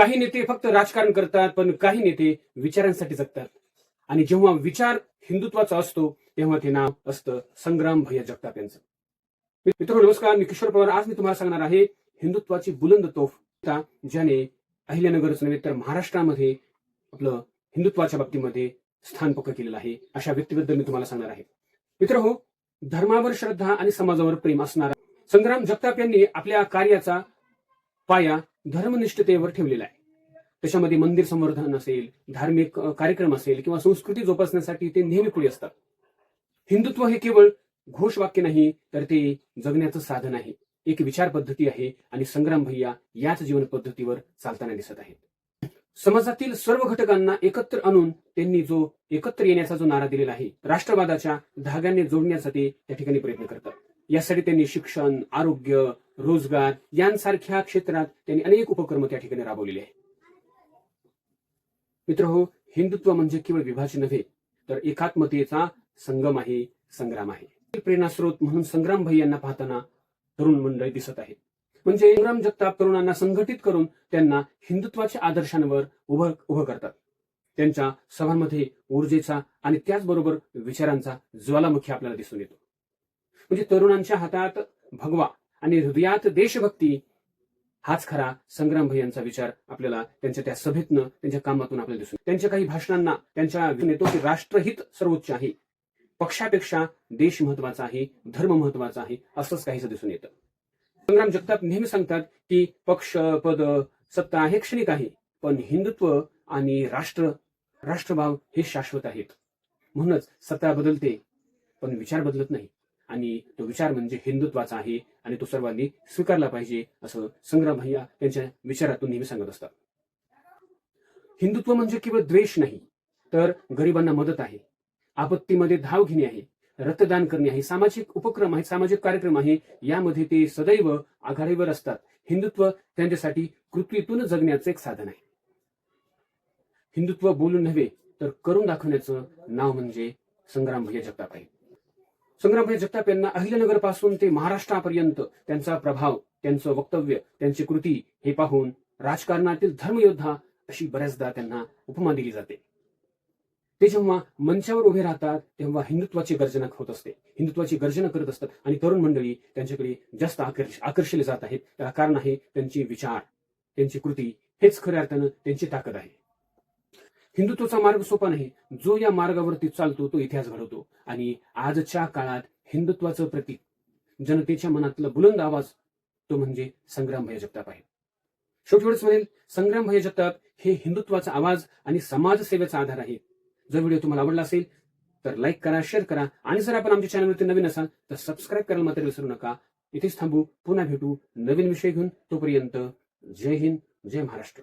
काही नेते फक्त राजकारण करतात पण काही नेते विचारांसाठी जगतात. आणि जेव्हा विचार हिंदुत्वाचा असतो तेव्हा ते नाव असतं संग्राम भैया जगताप यांचं. मित्र नमस्कार. मी किशोर पवार. आज मी तुम्हाला सांगणार आहे हिंदुत्वाची बुलंद तोफ ज्याने अहिल्यानगरच नव्हे तर महाराष्ट्रामध्ये आपलं हिंदुत्वाच्या बाबतीमध्ये स्थान पक्क केलेलं आहे अशा व्यक्तीबद्दल मी तुम्हाला सांगणार आहे. मित्र हो धर्मावर श्रद्धा आणि समाजावर प्रेम असणारा संग्राम जगताप यांनी आपल्या कार्याचा पाया धर्मनिष्ठतेवर ठेवलेला आहे. त्याच्यामध्ये मंदिर संवर्धन असेल धार्मिक कार्यक्रम असेल किंवा संस्कृती जोपासण्यासाठी ते नेहमी पुढे असतात. हिंदुत्व हे केवळ घोषवाक्य नाही तर ते जगण्याचं साधन आहे. एक विचार पद्धती आहे आणि संग्राम भैया याच जीवन पद्धतीवर चालताना दिसत आहेत. समाजातील सर्व घटकांना एकत्र आणून त्यांनी जो एकत्र येण्याचा जो नारा दिलेला आहे राष्ट्रवादाच्या धाग्याने जोडण्याचा ते त्या ठिकाणी प्रयत्न करतात. यासाठी त्यांनी शिक्षण आरोग्य रोजगार यांसारख्या क्षेत्रात त्यांनी अनेक उपक्रम त्या ठिकाणी राबवलेले आहेत. मित्र हो हिंदुत्व म्हणजे केवळ विभाजन नव्हे तर एकात्मतेचा संगम आहे संग्राम आहे. प्रेरणास्रोत म्हणून संग्राम भाई यांना पाहताना तरुण मंडळी दिसत आहेत. म्हणजे संग्राम जगताप तरुणांना संघटित करून त्यांना हिंदुत्वाच्या आदर्शांवर उभं उभं करतात. त्यांच्या सभांमध्ये ऊर्जेचा आणि त्याचबरोबर विचारांचा ज्वालामुखी आपल्याला दिसून येतो. म्हणजे तरुणांच्या हातात भगवा आणि हृदयात देशभक्ती हाच खरा संग्राम यांचा विचार आपल्याला त्यांच्या त्या सभेतनं त्यांच्या कामातून आपल्याला दिसून त्यांच्या काही भाषणांना त्यांच्या येतो की राष्ट्रहित सर्वोच्च आहे. पक्षापेक्षा देश महत्त्वाचा आहे धर्म महत्त्वाचा आहे असंच काहीच दिसून येतं. संग्राम जगताप नेहमी सांगतात की पक्ष पद सत्ता हे क्षणिक आहे पण हिंदुत्व आणि राष्ट्र राष्ट्रभाव हे शाश्वत आहेत. म्हणूनच सत्ता बदलते पण विचार बदलत नाही. आणि तो विचार म्हणजे हिंदुत्वाचा आहे आणि तो सर्वांनी स्वीकारला पाहिजे असं संग्राम भैया त्यांच्या विचारातून नेहमी सांगत असतात. हिंदुत्व म्हणजे केवळ द्वेष नाही तर गरिबांना मदत आहे आपत्तीमध्ये धाव घेणे आहे रक्तदान करणे आहे सामाजिक उपक्रम आहे सामाजिक कार्यक्रम आहे यामध्ये ते सदैव आघाडीवर असतात. हिंदुत्व त्यांच्यासाठी कृतीतून जगण्याचं एक साधन आहे. हिंदुत्व बोलून नव्हे तर करून दाखवण्याचं नाव म्हणजे संग्राम भैया जगताप आहे. संग्रामभाई जगताप यांना अहिल्यानगरपासून ते महाराष्ट्रापर्यंत त्यांचा प्रभाव त्यांचं वक्तव्य त्यांची कृती हे पाहून राजकारणातील धर्मयोद्धा अशी बऱ्याचदा त्यांना उपमा दिली जाते. ते जेव्हा मंचावर उभे राहतात तेव्हा हिंदुत्वाची गर्जना होत असते. हिंदुत्वाची गर्जना करत असतात आणि तरुण मंडळी त्यांच्याकडे जास्त आकर्ष आकर्षले जात आहेत. त्याला कारण आहे त्यांची विचार त्यांची कृती. हेच खऱ्या अर्थानं त्यांची ताकद आहे. हिंदुत्वाचा मार्ग सोपा नाही. जो या मार्गावरती चालतो तो इतिहास घडवतो. आणि आजच्या काळात हिंदुत्वाचं प्रतीक जनतेच्या मनातला बुलंद आवाज तो म्हणजे संग्राम भय जगताप आहे. शेवटी म्हणेल संग्राम भय जगताप हे हिंदुत्वाचा आवाज आणि समाजसेवेचा आधार आहे. जर व्हिडिओ तुम्हाला आवडला असेल तर लाईक करा शेअर करा आणि जर आपण आमच्या चॅनलवरती नवीन असाल तर सबस्क्राईब करायला मात्र विसरू नका. इथेच थांबू पुन्हा भेटू नवीन विषय घेऊन. तोपर्यंत जय हिंद जय महाराष्ट्र.